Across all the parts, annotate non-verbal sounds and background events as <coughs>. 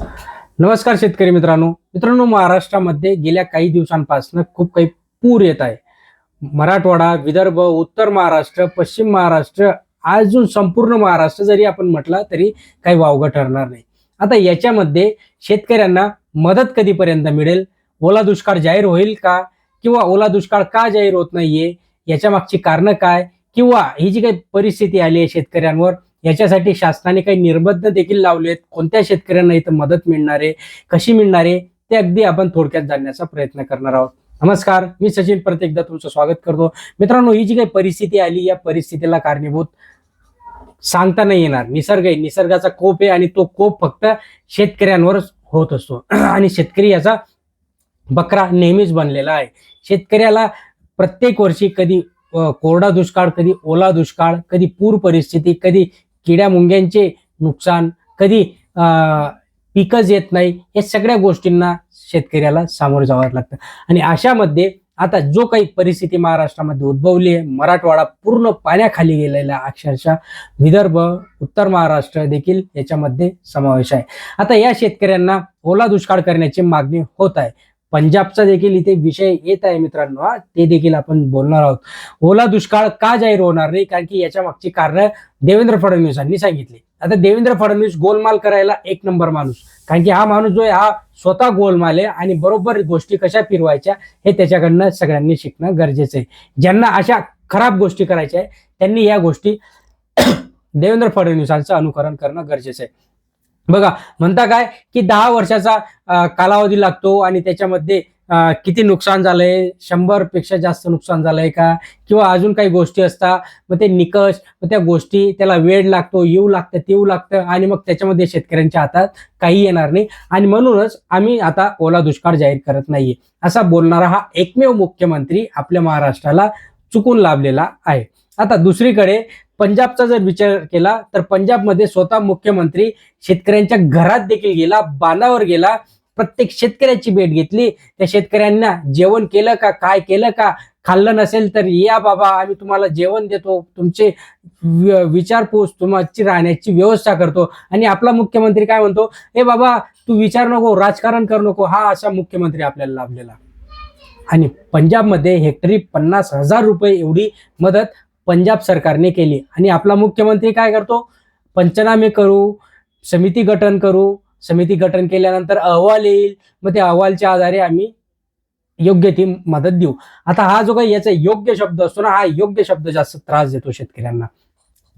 नमस्कार शेतकरी मित्रांनो. मित्रांनो महाराष्ट्रामध्ये गेल्या काही दिवसांपासून खूप काही पूर येत आहे. मराठवाडा विदर्भ उत्तर महाराष्ट्र पश्चिम महाराष्ट्र अजून संपूर्ण महाराष्ट्र जरी आपण म्हटला तरी काही वावगं ठरणार नाही. आता याच्यामध्ये शेतकऱ्यांना मदत कधीपर्यंत मिळेल? ओला दुष्काळ जाहीर होईल का? किंवा ओला दुष्काळ का जाहीर होत नाहीये? याच्या मागची कारणं काय? किंवा ही जी काही परिस्थिती आली आहे शेतकऱ्यांवर याच्यासाठी शासनाने काही निर्बंध देखील लावलेत कोणत्या शेतकऱ्यांना इथं मदत मिळणार आहे कशी मिळणार आहे ते अगदी आपण थोडक्यात जाणण्याचा प्रयत्न करणार आहोत. नमस्कार मी सचिन परत एकदा तुमचं स्वागत करतो. मित्रांनो ही जी काही परिस्थिती आली या परिस्थितीला कारणीभूत सांगता नाही येणार. निसर्ग आहे. निसर्गाचा कोप आहे आणि तो कोप फक्त शेतकऱ्यांवरच होत असतो. <clears throat> आणि शेतकरी याचा बकरा नेहमीच बनलेला आहे. शेतकऱ्याला प्रत्येक वर्षी कधी कोरडा दुष्काळ कधी ओला दुष्काळ कधी पूर परिस्थिती कधी किड्या मुंग्यांचे नुकसान कधी पिकच येत नाही या सगळ्या गोष्टींना शेतकऱ्याला सामोरं जावं लागतं. आणि अशामध्ये आता जो काही परिस्थिती महाराष्ट्रामध्ये उद्भवली आहे मराठवाडा पूर्ण पाण्याखाली गेलेला अक्षरशः. विदर्भ उत्तर महाराष्ट्र देखील याच्यामध्ये समावेश आहे. आता या शेतकऱ्यांना ओला दुष्काळ करण्याची मागणी होत आहे. पंजाबचा देखील इथे विषय येत आहे मित्रांनो हा, ते देखील आपण बोलणार आहोत. ओला दुष्काळ का जाहीर होणार नाही? कारण की याच्या मागची कारण देवेंद्र फडणवीसांनी सांगितली. आता देवेंद्र फडणवीस गोलमाल करायला एक नंबर माणूस. कारण की हा माणूस जो आहे हा स्वतः गोलमाल आहे आणि बरोबर गोष्टी कशा फिरवायच्या हे त्याच्याकडनं सगळ्यांनी शिकणं गरजेचं आहे. ज्यांना अशा खराब गोष्टी करायच्या आहे त्यांनी या गोष्टी <coughs> देवेंद्र फडणवीसांचं अनुकरण करणं गरजेचं आहे. बघा म्हणता काय की दहा वर्षाचा कालावधी लागतो आणि त्याच्यामध्ये किती नुकसान झालंय? शंभरपेक्षा जास्त नुकसान झालंय का? किंवा अजून काही गोष्टी असतात? मग ते निकष मग त्या गोष्टी त्याला वेळ लागतो येऊ लागतं तेऊ लागतं आणि मग त्याच्यामध्ये शेतकऱ्यांच्या हातात काही येणार नाही. आणि म्हणूनच आम्ही आता ओला दुष्काळ जाहीर करत नाहीये. असा बोलणारा हा एकमेव मुख्यमंत्री आपल्या महाराष्ट्राला चुकून लाभलेला आहे. आता दुसरीकडे पंजाबचा जर विचार केला तर पंजाबमध्ये स्वतः मुख्यमंत्री शेतकऱ्यांच्या घरात देखील गेला बांधावर गेला प्रत्येक शेतकऱ्याची भेट घेतली. त्या शेतकऱ्यांना जेवण केलं का काय केलं का खाल्लं नसेल तर या बाबा आम्ही तुम्हाला जेवण देतो तुमचे वि- विचारपूस तुमची राहण्याची व्यवस्था करतो. आणि आपला मुख्यमंत्री काय म्हणतो ए बाबा तू विचार नको राजकारण करू नको. हा असा मुख्यमंत्री आपल्याला लाभलेला. आणि पंजाबमध्ये हेक्टरी पन्नास हजार रुपये एवढी मदत पंजाब सरकारने केली. आणि आपला मुख्यमंत्री काय करतो? पंचनामे करू समिती गठन करू. समिती गठन केल्यानंतर अहवाल येईल. मग त्या अहवालच्या आधारे आम्ही योग्य ती मदत देऊ. आता हा जो काही याचा योग्य शब्द असतो ना हा योग्य शब्द जास्त त्रास देतो शेतकऱ्यांना.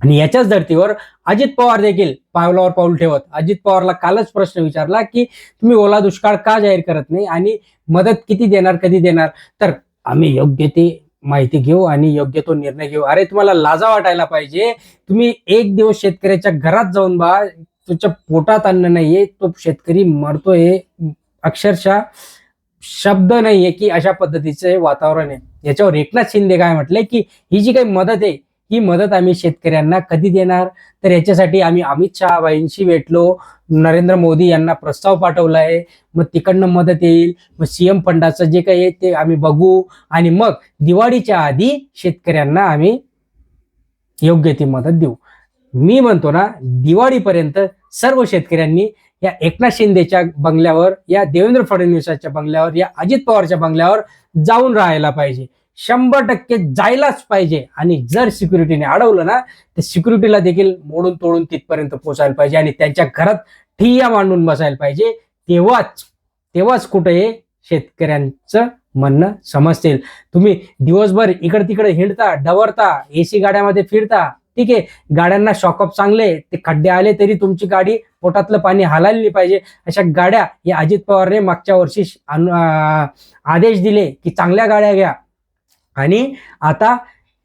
आणि याच्याच धर्तीवर अजित पवार देखील पावलावर पाऊल ठेवत. अजित पवारला कालच प्रश्न विचारला की तुम्ही ओला दुष्काळ का जाहीर करत नाही? आणि मदत किती देणार कधी देणार? तर आम्ही योग्य ते माहिती घेऊ आणि योग्य तो निर्णय घेऊ. अरे तुम्हाला लाजा वाटायला पाहिजे. तुम्ही एक दिवस शेतकऱ्याच्या घरात जाऊन बा. तुमच्या पोटात अन्न नाहीये. तो शेतकरी मरतोय. अक्षरशः शब्द नाहीये की अशा पद्धतीचे वातावरण आहे. याच्यावर एकनाथ शिंदे काय म्हटले की ही जी काही मदत आहे ही मदत आम्ही शेतकऱ्यांना कधी देणार? तर याच्यासाठी आम्ही अमित शहाबाईंशी भेटलो. नरेंद्र मोदी यांना प्रस्ताव पाठवला आहे मग तिकडनं मदत येईल. मग सीएम फंडाचं जे काही आहे ते आम्ही बघू. आणि मग दिवाळीच्या आधी शेतकऱ्यांना आम्ही योग्य ती मदत देऊ. मी म्हणतो ना दिवाळीपर्यंत सर्व शेतकऱ्यांनी या एकनाथ शिंदेच्या बंगल्यावर या देवेंद्र फडणवीसाच्या बंगल्यावर या अजित पवारच्या बंगल्यावर जाऊन राहायला पाहिजे. शंभर टक्के जायलाच पाहिजे. आणि जर सिक्युरिटीने अडवलं ना तर सिक्युरिटीला देखील मोडून तोडून तिथपर्यंत पोचायला पाहिजे आणि त्यांच्या घरात ठिय्या मांडून बसायला पाहिजे. तेव्हाच तेव्हाच कुठे हे शेतकऱ्यांचं म्हणणं समजतील. तुम्ही दिवसभर इकडे तिकडे हिंडता डवरता एसी गाड्यामध्ये फिरता ठीक आहे गाड्यांना शॉकअप चांगले ते खड्डे आले तरी तुमची गाडी पोटातलं पाणी हालायला पाहिजे. अशा गाड्या या अजित पवारने मागच्या वर्षी आदेश दिले की चांगल्या गाड्या घ्या. आणि आता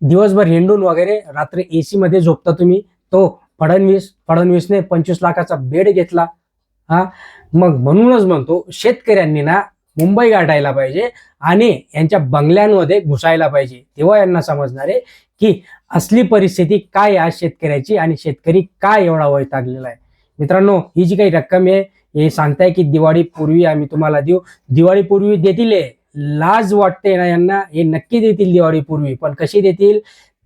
दिवसभर हिंडून वगैरे रात्री एसी मध्ये झोपता तुम्ही. तो फडणवीस फडणवीसने पंचवीस लाखाचा बेड घेतला. हा? मग म्हणूनच म्हणतो शेतकऱ्यांनी ना मुंबई गाठायला पाहिजे आणि यांच्या बंगल्यांमध्ये घुसायला पाहिजे. तेव्हा यांना समजणार आहे की असली परिस्थिती काय आहे आज शेतकऱ्याची आणि शेतकरी काय एवढा वैतागलेला आहे. मित्रांनो ही जी काही रक्कम आहे हे सांगताय की दिवाळीपूर्वी आम्ही तुम्हाला देऊ. दिवाळीपूर्वी देतील लाज वाटते ना यांना. हे नक्की देतील दिवाळीपूर्वी पण कशी देतील?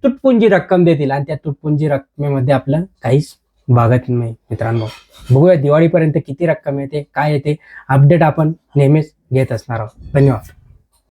तुटपुंजी रक्कम देतील. आणि त्या तुटपुंजी रकमेमध्ये आपलं काहीच भागत नाही मित्रांनो. बघूया दिवाळीपर्यंत किती रक्कम येते काय येते? अपडेट आपण नेहमीच घेत असणार आहोत. धन्यवाद.